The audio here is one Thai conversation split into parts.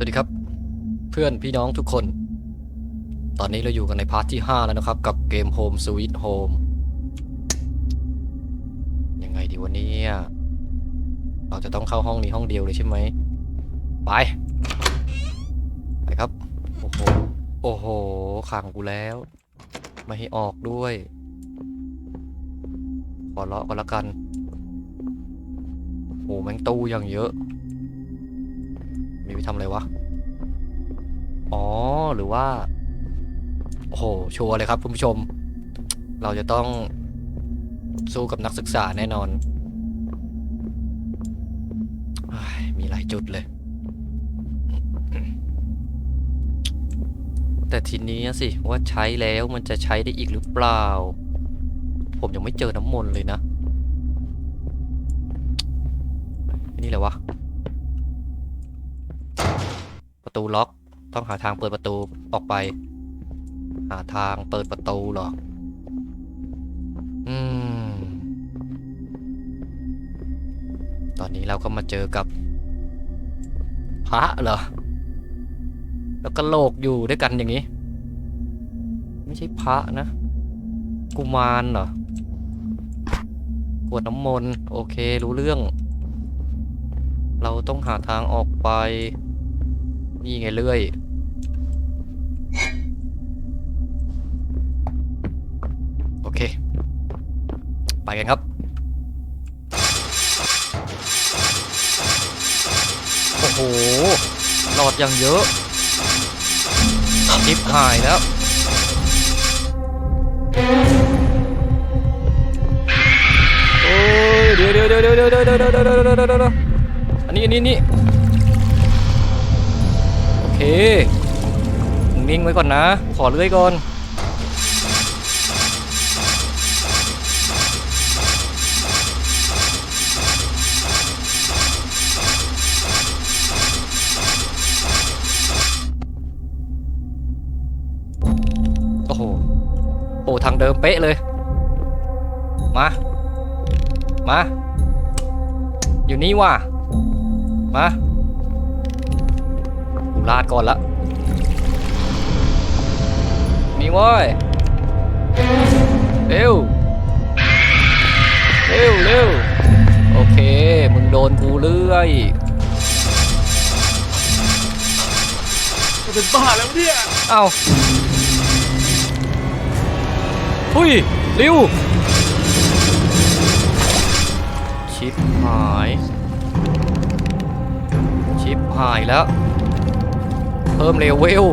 สวัสดีครับ เพื่อนพี่น้องทุกคน ตอนนี้เราอยู่กันในพาร์ทที่ 5 แล้วนะครับ กับเกม Home Sweet Home ยังไงดีวันนี้เราจะต้องเข้าห้องนี้ห้องเดียวเลยใช่ไหมไป ไปครับ โอ้โห โอ้โหขังกูแล้ว ไม่ให้ออกด้วย ขอเลาะก็แล้วกันโอ้แม่งตู้อย่างเยอะ มีไปทำอะไรวะ อ๋อ หรือว่า โอ้โห ชัวร์เลยครับคุณผู้ชม เราจะต้องสู้กับนักศึกษาแน่นอน มีหลายจุดเลย แต่ทีนี้สิ ว่าใช้แล้วมันจะใช้ได้อีกหรือเปล่า ผมยังไม่เจอน้ำมนต์เลยนะ นี่แหละวะ ประตูล็อก ต้องหาทางเปิดประตูออกไป หาทางเปิดประตูหรอ อืม ตอนนี้เราก็มาเจอกับ พระเหรอ แล้วก็โลกอยู่ด้วยกันอย่างนี้ ไม่ใช่พระนะ กุมารเหรอกวดน้ำมนต์ โอเครู้เรื่อง เราต้องหาทางออกไป นี่ไงเลื่อยโอเค ไปกันครับโอ้โหหลอดอย่างเยอะชิปหายแล้วโอ้ยเดี๋ยวเดี๋ยวเดี๋ยวเดี๋ยวเดี๋ยวเดี๋ยวเดี๋ยวเดี๋ยวเดี๋ยวเดี๋ยวเดี๋ยวอันนี้อันนี้นี่ โอเคนิ่งไว้ก่อนนะ ขอเลื่อยก่อนโอ้โหโอ้ทางเดิมเป๊ะเลย มา มา อยู่นี่ว่ะมา ลาดก่อนละนี่เว้ยเร็วเร็วเร็วโอเค มึงโดนกูเลื่อยจะเป็นบ้าแล้วเนี่ยเอ้าหุยเร็วชิปหาย ชิปหายแล้ว เพิ่มเลเวล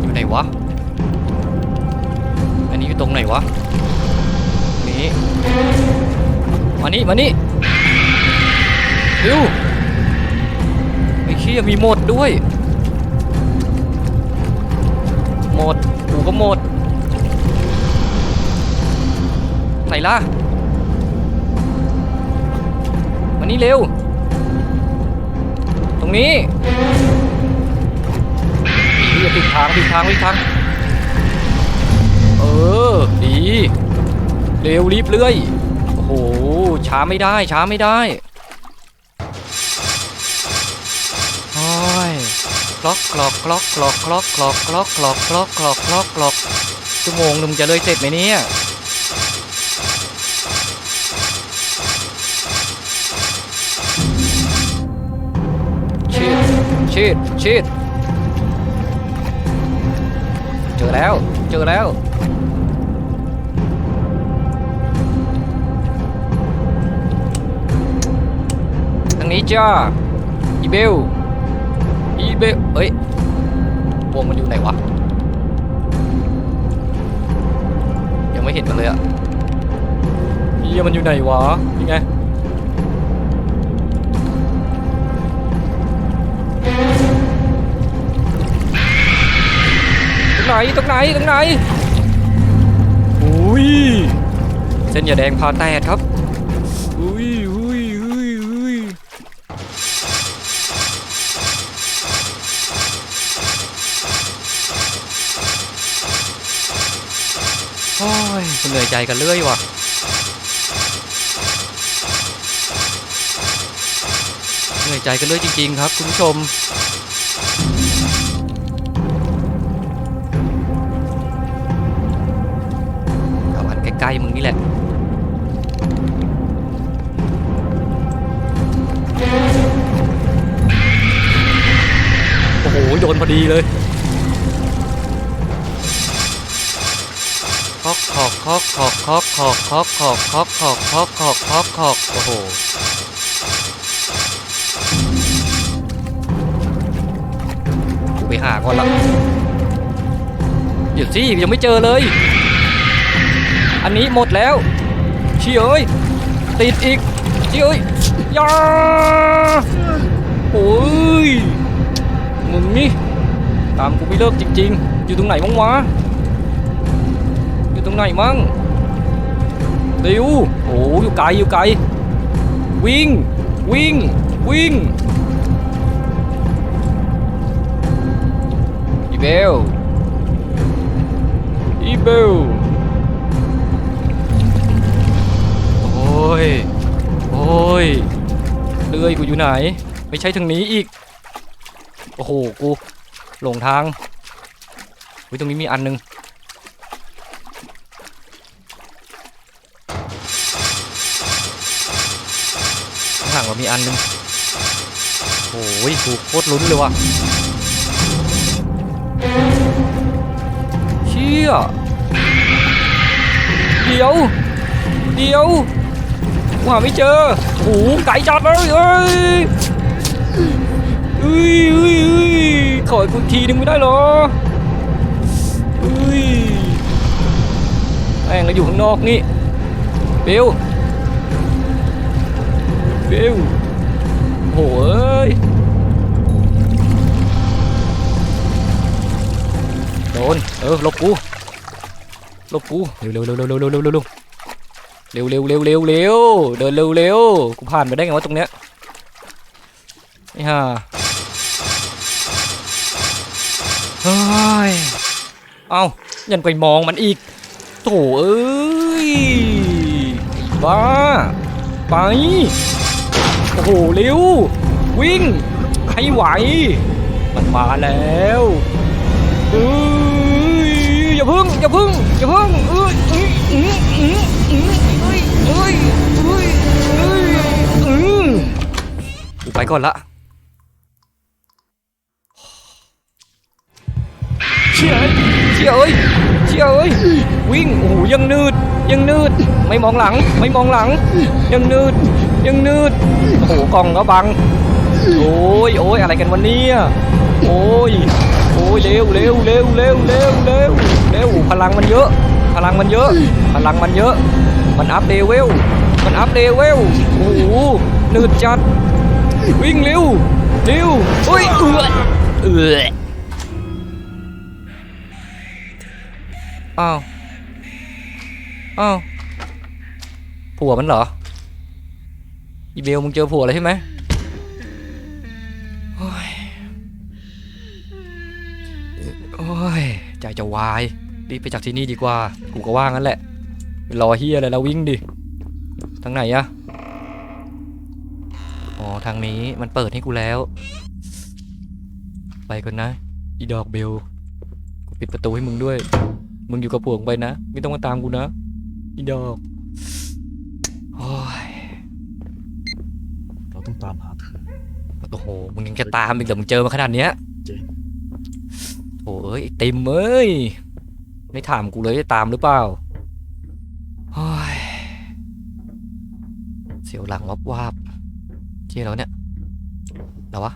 อยู่ไหนวะ อันนี้อยู่ตรงไหนวะ นี่ มานี่ มานี่เร็วไอ้เขี้ยมีหมดด้วย หมดกูก็หมด ไหนล่ะ มานี่เร็ว รงนี้นี่อย่าปิดทางปิดทางปิดทาง เออ ดี เร็วรีบเลื่อย โอ้โห ช้าไม่ได้ ช้าไม่ได้โอ้ยกล็อกกล็อกกล็อกกล็อกกล็อกกล็อกกล็อกกล็อกกล็อกกล็อกกล็อกกลอกชั่วโมงหนึงจะเลยเสร็จไหมเนี่ย ชีดชีดเจอแล้ว เจอแล้วทางนี้จ้าอีเบลอีเบลเอ้ยวงมันอยู่ไหนวะ ยังไม่เห็นมันเลยอะเฮียมันอยู่ไหนวะยังไง ตรงไหนตรงไหนตรงไหนอุ้ยเส้นยาแดงพาแตกครับอุ้ยอุ้ยอุ้ยอุ้ยโอ้ยเหนื่อยใจกันเรื่อยว่ะ นเหนื่อยใจกันเลยจริง ๆ ครับ คุณผู้ชม เอาอันใกล้ๆมึงนี่แหละโอ้โหโดนพอดีเลยคอกคอกคอกคอกคอกคอกคอกคอกคอกคอกคอกคอกโอ้โห ไปหาก่อนละเดี๋ยวสิยังไม่เจอเลย อันนี้หมดแล้วเชี่ยเอ้ยติดอีกเชี่ยเอ้ยยาโอ้ยมึงนี่ตามกูไม่เลิกจริง ๆ อยู่ตรงไหนมั้งวะอยู่ตรงไหนมั้งเร็วโอ้อยู่ไกลอยู่ไกลวิ่งวิ่งวิ่ง เบลอีเบลโอ้ย โอ้ยเลื่อยกูอยู่ไหน ไม่ใช่ทางนี้อีก โอ้โห กู หลงทางวิตรงนี้มีอันหนึง ข้างหลังเรามีอันหนึงโอ้ยกูโคตรลุ้นเลยว่ะ เชี่ยเดี๋ยว เดี๋ยวกูหาไม่เจอโอ้โหไก่จัดเลยเอ้ยเอ้ยเอ้ยเอ้ยขออีกทีนึงไม่ได้หรอเอ้ยแม่งก็อยู่ข้างนอกนี่เบลเบลโหเอ้ย ดน เออลบกูลบกูเร็วเร็วเร็วเร็วเร็วเร็วเร็วเร็วเร็วเร็วเร็วเร็วเดินเร็วเร็วกูผ่านไปได้ไงวะตรงเนี้ยไอ้ห่าเฮ้ยเอ้ายันไปมองมันอีกโถเอ้ยบ้าไปโอ้โหเร็ววิ่งให้ไหว มันมาแล้วเอ้อ พึ่งอย่าพึ่งอย่าพึ่งเอ้ยเอ้ยอื้ออื้ออื้อเอ้ยเอ้ยเอ้ยเอ้ยอือกูไปก่อนละเชี่ยเชี่ยเอ้ยเชี่ยเอ้ยวิ่งโอ้โหยังนืดยังนืดไม่มองหลังไม่มองหลัง ยังนืดยังนืดโอ้โหกล้องก็บังโอ้ยโอ้ยอะไรกันวันนี้โอ้ยโอ้ยเร็วเร็วเร็วเร็วเร็วเร็ว เร็วพลังมันเยอะ พลังมันเยอะ พลังมันเยอะ มันอัพเลเวล มันอัพเลเวล โอ้โหหนืดจัด วิ่งเร็ว เร็วเฮ้ยเอือเอืออ้าว อ้าว ผัวมันเหรอ อีเบลมึงเจอผัวแล้วใช่ไหม ยใจจะวายรีบไปจากที่นี่ดีกว่า กูก็ว่างั้นแหละไปรอเฮียอะไรแล้ววิ่งดิ ทางไหนอะอ๋อทางนี้มันเปิดให้กูแล้ว ไปก่อนนะ อีดอกเบล กูปิดประตูให้มึงด้วย มึงอยู่กับผัวมึงไปนะ ไม่ต้องมาตามกูนะ อีดอกโอ้ยเราต้องตามหาเธอ โอ้โห มึงยังจะตามอีกเหรอมึงเจอมาขนาดเนี้ยจริงโอ้เอ้ยไอ้ติมเอ้ย ไม่ถามกูเลยจะตามหรือเปล่าโอ้ยเสียวหลังวับวาบเจ๊แล้วเนี่ยแล้ววะ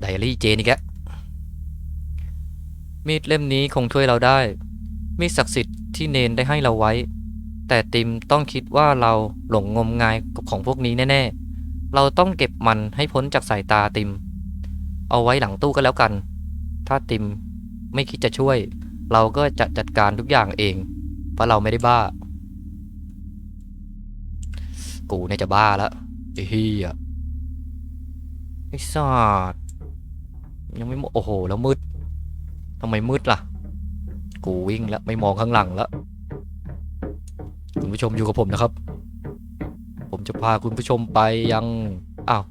ไดอารี่เจนอีกแล้วมีดเล่มนี้คงช่วยเราได้ มีดศักดิ์สิทธิ์ที่เนนได้ให้เราไว้ แต่ติมต้องคิดว่าเราหลงงมงายกับของพวกนี้แน่ ๆ เราต้องเก็บมันให้พ้นจากสายตาติม เอาไว้หลังตู้ก็แล้วกัน ถ้าติมไม่คิดจะช่วย เราก็จะจัดการทุกอย่างเอง เพราะเราไม่ได้บ้า กูเนี่ยจะบ้าแล้วไอ้เฮียไอ้สัตว์ยังไม่โอ้โห แล้วมืดทำไมมืดล่ะ กูวิ่งแล้วไม่มองข้างหลังแล้วคุณผู้ชมอยู่กับผมนะครับ ผมจะพาคุณผู้ชมไปยัง อ้าว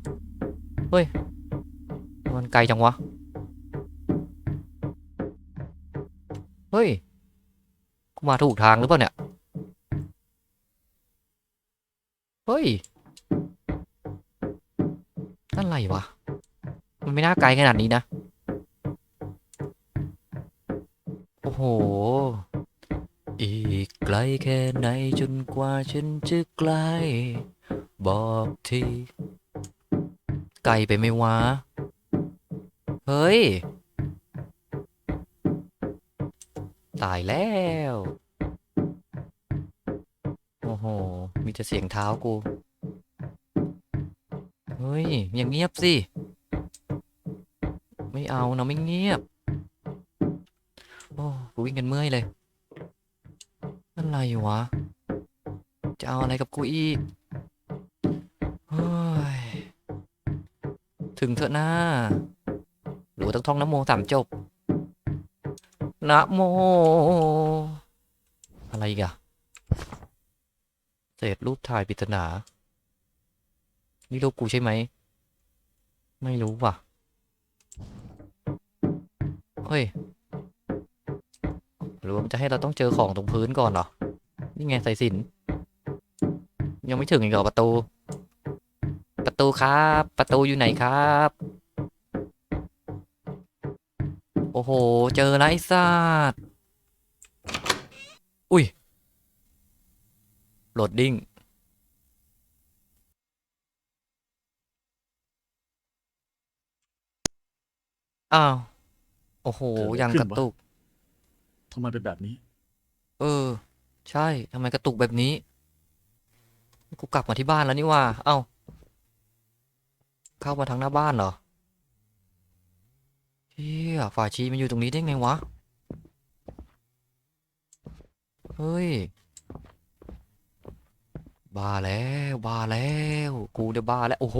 เฮ้ย มันไกลจังวะ เฮ้ยกูมาถูกทางหรือเปล่าเนี่ย เฮ้ย นั่นอะไรวะ มันไม่น่าไกลขนาดนี้นะ โอ้โห อีกไกลแค่ไหนจนกว่าฉันจะใกล บอกที ไกลไปไหมวะ เฮ้ย ตายแล้ว โอ้โห มีแต่เสียงเท้ากู เฮ้ย อย่างเงียบสิ ไม่เอานะไม่เงียบ โอ้กูวิ่งกันเมื่อยเลยนั่นอะไรวะ จะเอาอะไรกับกูอีกเฮ้ย ถึงเถอะน้าหรือต้องท่องน้ำโมสามจบ นะโม อะไรอีกอะเศษรูปถ่ายปริศนา นี่รูปกูใช่ไหม ไม่รู้ว่ะ เฮ้ย หรือว่ามันจะให้เราต้องเจอของตรงพื้นก่อนเหรอ นี่ไงสายสิน ยังไม่ถึงอีกเหรอประตู ประตูครับ ประตูอยู่ไหนครับ โอ้โห เจอแล้วไอ้สัตว์อุ้ยโหลดดิ้งอ้าว โอ้โหเกิดอะไรยังขึ้นกระวะตุก ทำไมเป็นแบบนี้ เออ ใช่ ทำไมกระตุกแบบนี้ กูกลับมาที่บ้านแล้วนี่ว่า เอ้า เข้ามาทางหน้าบ้านเหรอ เฮียฝาชีมันอยู่ตรงนี้ได้ไงวะ เฮ้ย บ้าแล้วบ้าแล้ว กูเดี๋ยวบ้าแล้ว โอ้โห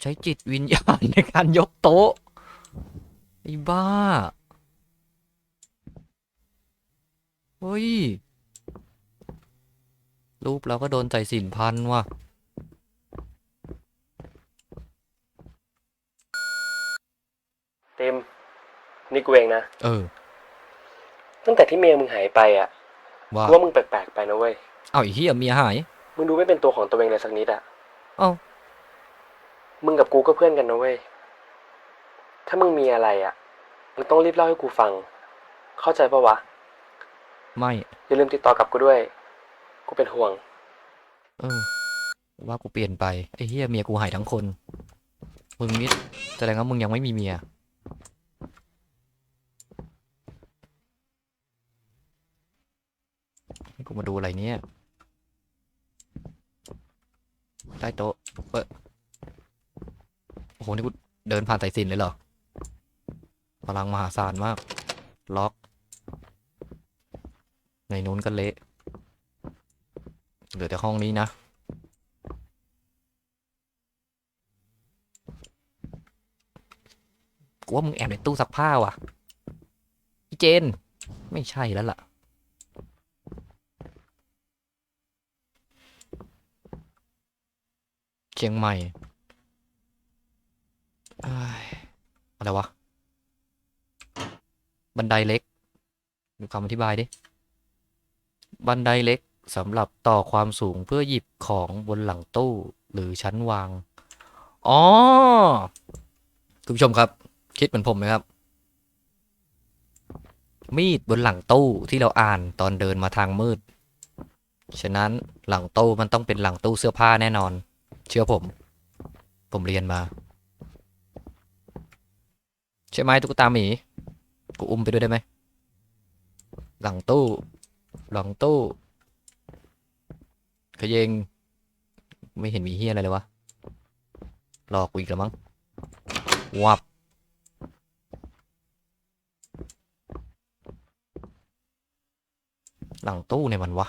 ใช้จิตวิญญาณในการยกโต๊ะ ไอ้บ้า เฮ้ย รูปเราก็โดนใส่สินพันว่ะ เต็มนี่กูเองนะ เออ ตั้งแต่ที่เมียมึงหายไปอะว่ากูว่ามึงแปลกๆไปนะเว้ย เอาไอ้เหี้ยเมียหาย มึงดูไม่เป็นตัวของตัวเองเลยสักนิดอะ เอ้า มึงกับกูก็เพื่อนกันนะเว้ย ถ้ามึงมีอะไรอะ มึงต้องรีบเล่าให้กูฟัง เข้าใจปะวะ ไม่ อย่าลืมติดต่อกลับกูด้วย กูเป็นห่วง เออ ว่ากูเปลี่ยนไปไอ้เหี้ยเมียกูหายทั้งคน มึงนิดแสดงว่ามึงยังไม่มีเมีย ให้ กูมาดูอะไรเนี่ยใต้โต๊ะเออโอ้โห นี่กูเดินผ่านสายสินเลยเหรอ พลังมหาศาลมาก ล็อก ในนู้นก็เละเหลือแต่ห้องนี้นะกูว่ามึงแอบในตู้ซักผ้าว่ะ อีเจน ไม่ใช่แล้วล่ะ เชียงใหม่เอ้ยอะไรวะ บันไดเล็กดูคำอธิบายดิ บันไดเล็กสำหรับต่อความสูงเพื่อหยิบของบนหลังตู้หรือชั้นวาง อ๋อ คุณผู้ชมครับ คิดเหมือนผมไหมครับ มีดบนหลังตู้ที่เราอ่านตอนเดินมาทางมืด ฉะนั้นหลังตู้มันต้องเป็นหลังตู้เสื้อผ้าแน่นอน เชื่อผม ผมเรียนมา ใช่ไหมตุ๊กตาหมี กูอุ้มไปด้วยได้ไหม หลังตู้ หลังตู้ ขยเงไม่เห็นมีเฮียอะไรเลยวะ หลอกกูอีกแล้วมั้ง วับหลังตู้เนี่ยมันวะ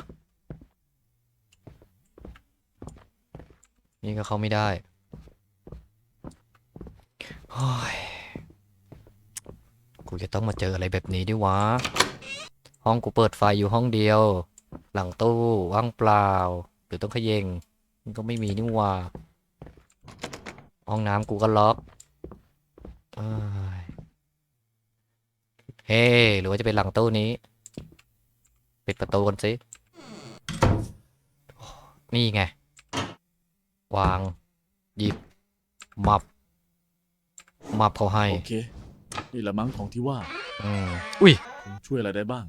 นี่ก็เข้าไม่ได้เฮ้ยกูจะต้องมาเจออะไรแบบนี้ดิวะ ห้องกูเปิดไฟอยู่ห้องเดียว หลังตู้ว่างเปล่า หรือต้องขยงมันก็ไม่มีนี่ว่าห้องน้ำกูก็ล็อกเอ้ยเฮ้หรือว่าจะเป็นหลังตู้นี้ ปิดประตูกันสิ นี่ไง วาง หยิบ มับ มับเขาให้ โอเค นี่แหละมั้งของที่ว่า อืมอุ้ยคงช่วยอะไรได้บ้าง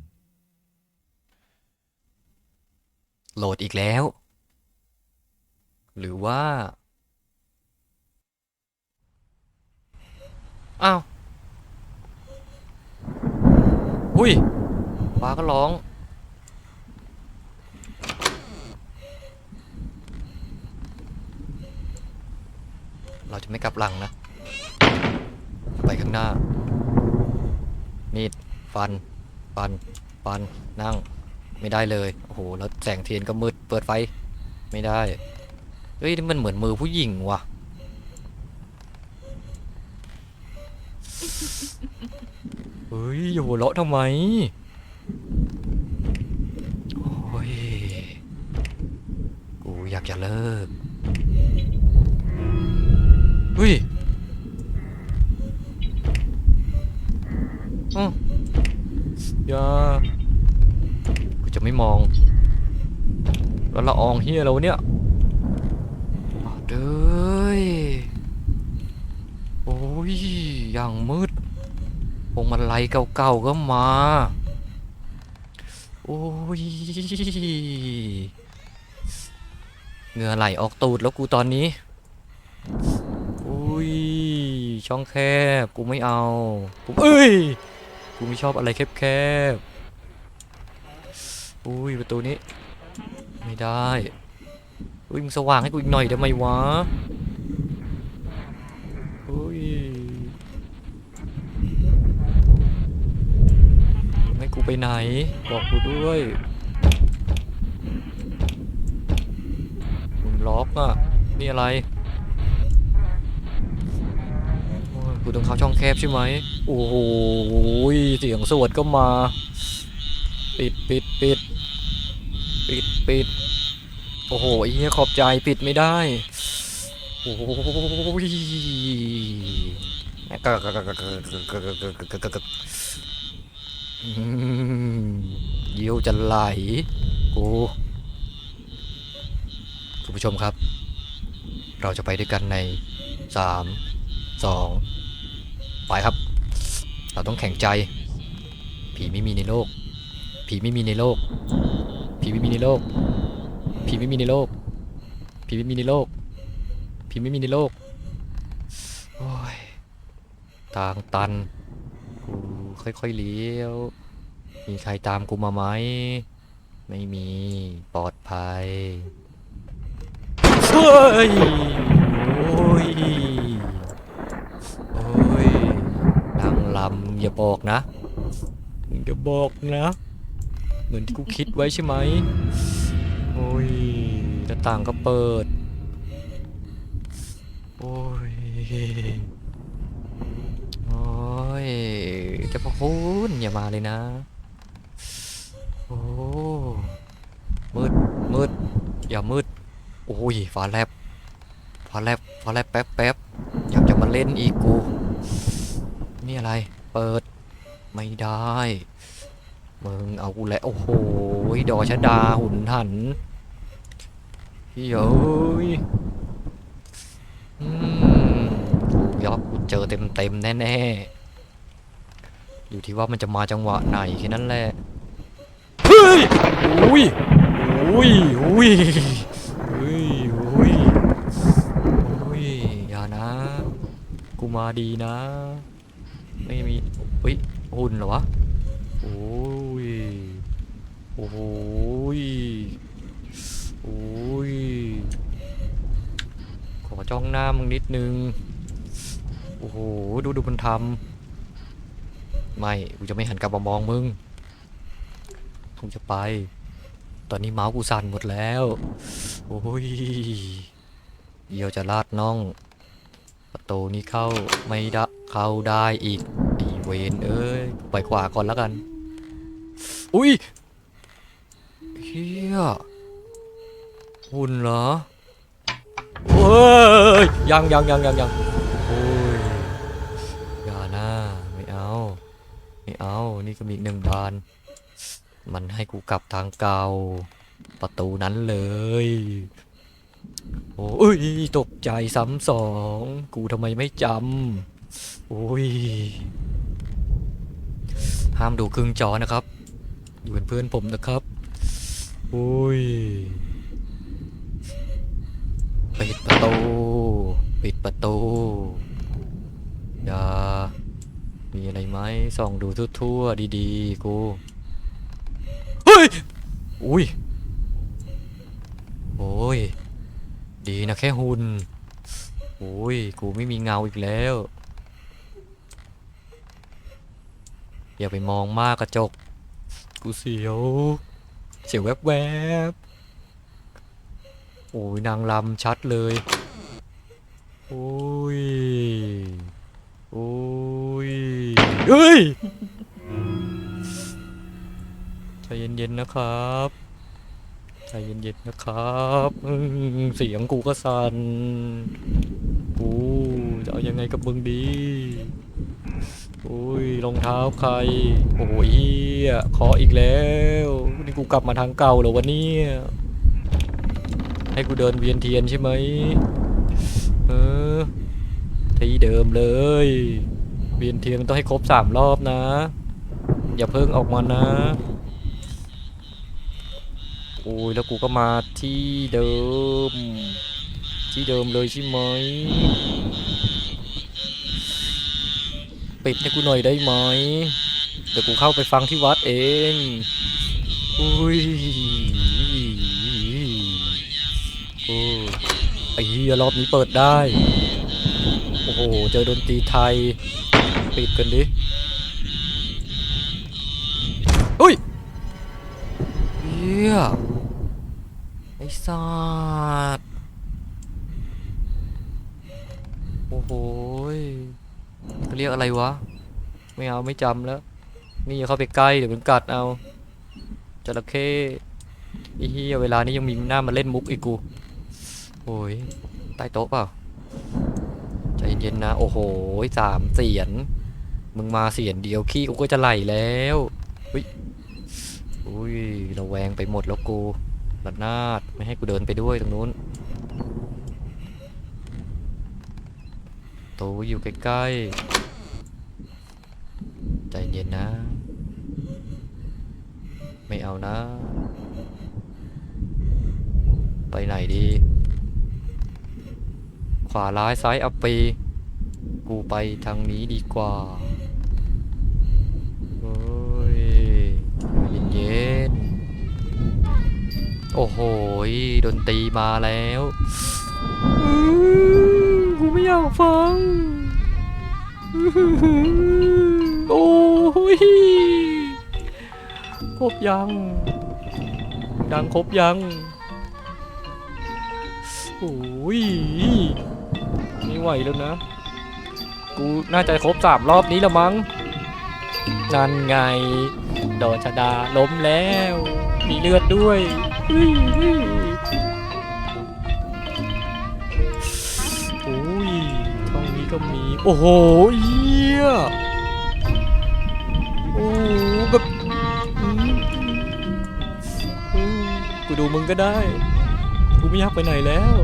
โหลดอีกแล้ว หรือว่า อ้าว อุ้ย ฟ้าก็ร้อง เราจะไม่กลับหลังนะ ไปข้างหน้า มีด ฟัน ฟัน ฟัน นั่ง ไม่ได้เลย โอ้โห แล้วแสงเทียนก็มืด เปิดไฟ ไม่ได้ เฮ้ย นี่มันเหมือนมือผู้หญิงว่ะ เฮ้ย อยู่เราะทำไมโอ้ย กูอยากจะเลิก เฮ้ยอืมอย่ากูจะไม่มอง แล้วละอองเฮียเราเนี่ยเด้ยโอ้ย อย่างมืดพวงมาลัยเก่าๆก็มา โอ้ย เหงื่อไหลออกตูดแล้วกูตอนนี้ ช่องแคบ กูไม่เอากูเอ้ย กูไม่ชอบอะไรแคบๆ อุ้ยประตูนี้ ไม่ได้อุ้ยมึงสว่างให้กูอีกหน่อยได้ไหมวะอุ้ยให้กูไปไหน บอกกูด้วยมึงล็อกอะ นี่อะไร อยู่ตรงเขาช่องแคบใช่ไหมโอ้โหเสียงสวดก็มา ปิดปิดปิดปิดปิดโอ้โหไอ้เหี้ยขอบใจปิดไม่ได้ โอ้โหยิ้วจะไหลกูคุณผู้ชมครับ เราจะไปด้วยกันในสามสอง ไปครับ เราต้องแข่งใจ ผีไม่มีในโลก ผีไม่มีในโลก ผีไม่มีในโลก ผีไม่มีในโลก ผีไม่มีในโลก ผีไม่มีในโลก โอ้ย ทางตัน กูค่อยๆเลี้ยว มีใครตามกูมาไหม ไม่มี ปลอดภัยเฮ้ยโอ้ย โอ้ย นางลำอย่าบอกนะอย่าบอกนะ เหมือนที่กูคิดไว้ใช่ไหมโอ้ยหน้าต่างก็เปิด โอ้ย โอ้ยเจะพระคุณอย่ามาเลยนะ โอ้มืดมืดอย่ามืด โอ้ยฟ้าแลบฟ้าแลบฟ้าแลบแป๊บแป๊บอยากจะมาเล่นอีกกู นี่อะไร เปิด ไม่ได้ มึงเอากูแล้ว โอ้โห ดอชะดาหุ่นหันเฮ้ยอืมยอบกูเจอเต็มเต็มแน่ๆ อยู่ที่ว่ามันจะมาจังหวะไหนแค่นั้นแหละ เฮ้ยอุ้ยอุ้ยอุ้ยอุ้ยอุ้ยอุ้ยอย่านะ กูมาดีนะ ไม่มีเฮ้ยหุ่นเหรอวะโอ้ยโอ้โหยโอ้ยขอจ้องหน้ามึงนิดนึงโอ้โหดูดูมันทำไม่กูจะไม่หันกลับมามองมึงกูจะไป ตอนนี้เมาส์กูสั่นหมดแล้ว โอ้ยเดี๋ยวจะลาดน่อง ประตูนี้เข้าไม่ได้เข้าได้อีกอีเวนเอ้ยไปขวาก่อนแล้วกัน อุ้ยเฮียหุ่นเหรอยยังยังยังยังยังโอ้ยอย่านะไม่เอาไม่เอานี่ก็มีอีกหนึ่งบาน มันให้กูกลับทางเก่าประตูนั้นเลย โอ้ยตกใจซ้ำสอง กูทำไมไม่จำโอ้ย ห้ามดูครึ่งจอนะครับ อยู่เป็นเพื่อนผมนะครับ โอ้ย ปิดประตู ปิดประตูอย่ามีอะไรไหมส่องดูทั่วๆดีๆ กู เฮ้ย อุ้ย โอ้ย ดีนะแค่หุ่นโอ้ยกูไม่มีเงาอีกแล้ว อย่าไปมองมากกระจก กูเสียว เสียวแวบๆโอ้ยนางลำชัดเลย โอ้ย โอ้ยเฮ้ยใจเย็นๆนะครับ ใจเย็นๆนะครับเสียงกูก็สั่นกูจะเอายังไงกับมึงดีโอ้ยรองเท้าใคร โอ้ยเฮียขออีกแล้ว นี่กูกลับมาทางเก่าเหรอวะเนี่ยให้กูเดินเวียนเทียนใช่ไหมเออที่เดิมเลย เวียนเทียนมันต้องให้ครบสามรอบนะ อย่าเพิ่งออกมานะ โอ้ยแล้วกูก็มาที่เดิม ที่เดิมเลยใช่ไหมปิดให้กูหน่อยได้ไหมเดี๋ยวกูเข้าไปฟังที่วัดเองอุ้ยโอ้ไอ้เหี้ยรอบนี้เปิดได้ โอ้โห เจอดนตรีไทย ปิดกันดิอุ้ยเฮีย ไอ้สัตว์โอ้โหเขาเรียกอะไรวะ ไม่เอาไม่จำแล้ว นี่อย่าเข้าไปใกล้เดี๋ยวมันกัดเอาจระเข้ไอ้เหี้ยเวลานี้ยังมีหน้ามาเล่นมุกอีกกูโอ้ยใต้โต๊ะเปล่าใจเย็นๆนะ โอ้โหสามเสียน มึงมาเสียนเดียวขี้กูก็จะไหลแล้วอุ้ยอุ้ยระแวงไปหมดแล้วกู ระนาดไม่ให้กูเดินไปด้วยตรงนู้นตูอยู่ใกล้ๆ ใจเย็นนะ ไม่เอานะ ไปไหนดี ขวาร้ายซ้ายอัปปี กูไปทางนี้ดีกว่าเฮ้ย เย็นๆ โอ้โหดนตรีมาแล้วอืมกูไม่อยากฟัง โอ้ยครบยัง ดังครบยังโอ้ยไม่ไหวแล้วนะ กูน่าจะครบสามรอบนี้ละมั้งนั่นไง โดนชะดาล้มแล้ว มีเลือดด้วย โอ้ยช่องนี้ก็มี โอ้โหเยี่ยโอ้แบบกูดูมึงก็ได้ กูไม่อยากไปไหนแล้ว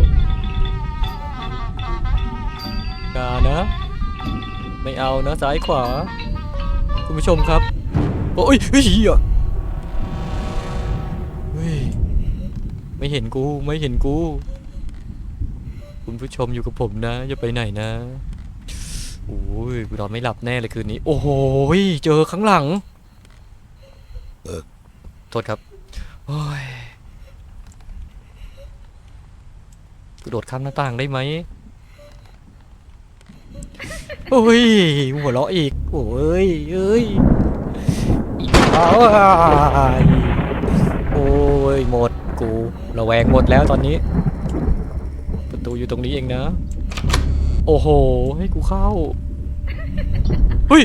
อย่านะ ไม่เอานะซ้ายขวา คุณผู้ชมครับ โอ้ยเฮ้ย ไม่เห็นกูไม่เห็นกู คุณผู้ชมอยู่กับผมนะอย่าไปไหนนะโอ้ยกูนอนไม่หลับแน่เลยคืนนี้ โอ้โหยเจอข้างหลังเออโทษครับโอ้ยกูโดดข้ามหน้าต่างได้ไหมโอ้ยหัวเราะอีกโอ้ยเอ้ยอีกแล้วอะโอ้ยหมดกู ระแวงหมดแล้วตอนนี้ ประตูอยู่ตรงนี้เองนะ โอ้โห ให้กูเข้าเฮ้ย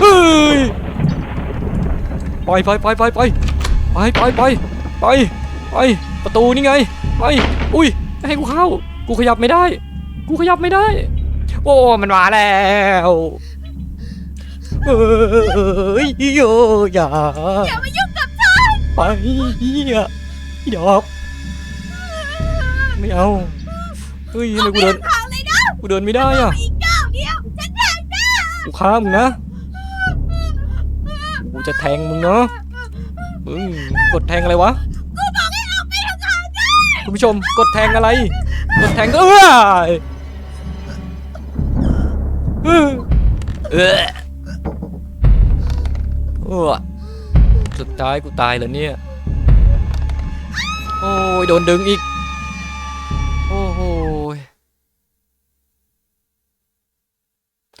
เฮ้ยไปไปไปไปไปไปไปไปไปไปประตูนี่ไงไปอุ้ยไม่ให้กูเข้ากูกูขยับไม่ได้ กูขยับไม่ได้ โอ้มันมาแล้วเอ้ยโยอย่าอย่ามายุ่งกับฉันไปเฮียอีดอก ไม่เอาเฮ้ยทำไมกูเดินทางเลยนะกูเดินไม่ได้อะอีกก้าวเดียวฉันแทงหน้ากูฆ่ามึงนะกูจะแทงมึงเนาะมึงกดแทงอะไรวะกูบอกให้ออกไปทางทางคุณผู้ชมกดแทงอะไร กดแทงก็เออเออเออเออสุดท้ายกูตายแล้วเนี่ย โอ้ยโดนดึงอีก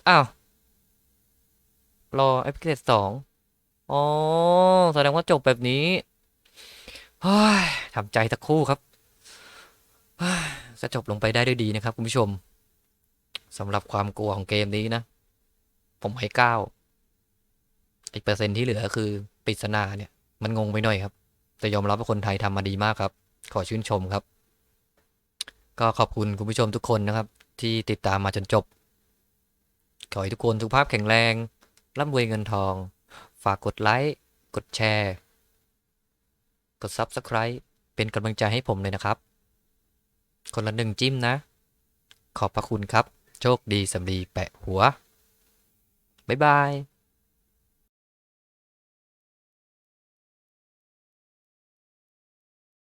อ้าวรอเอพิเศษสองอ๋อ แสดงว่าจบแบบนี้เฮ้ยทำใจสักคู่ครับเฮ้ยจะจบลงไปได้ด้วยดีนะครับ คุณผู้ชมสำหรับความกลัวของเกมนี้นะ ผมให้เก้าอีกเปอร์เซ็นต์ที่เหลือคือปริศนาเนี่ย มันงงไปหน่อยครับ แต่ยอมรับว่าคนไทยทำมาดีมากครับ ขอชื่นชมครับ ก็ขอบคุณคุณผู้ชมทุกคนนะครับ ที่ติดตามมาจนจบ ขอให้ทุกคนสุขภาพแข็งแรง ร่ำรวยเงินทอง ฝากกดไลค์ กดแชร์ กด Subscribe เป็นกำลังใจให้ผมเลยนะครับ คนละหนึ่งจิ้มนะ ขอบพระคุณครับ โชคดีสำลีแปะหัว บ๊ายบาย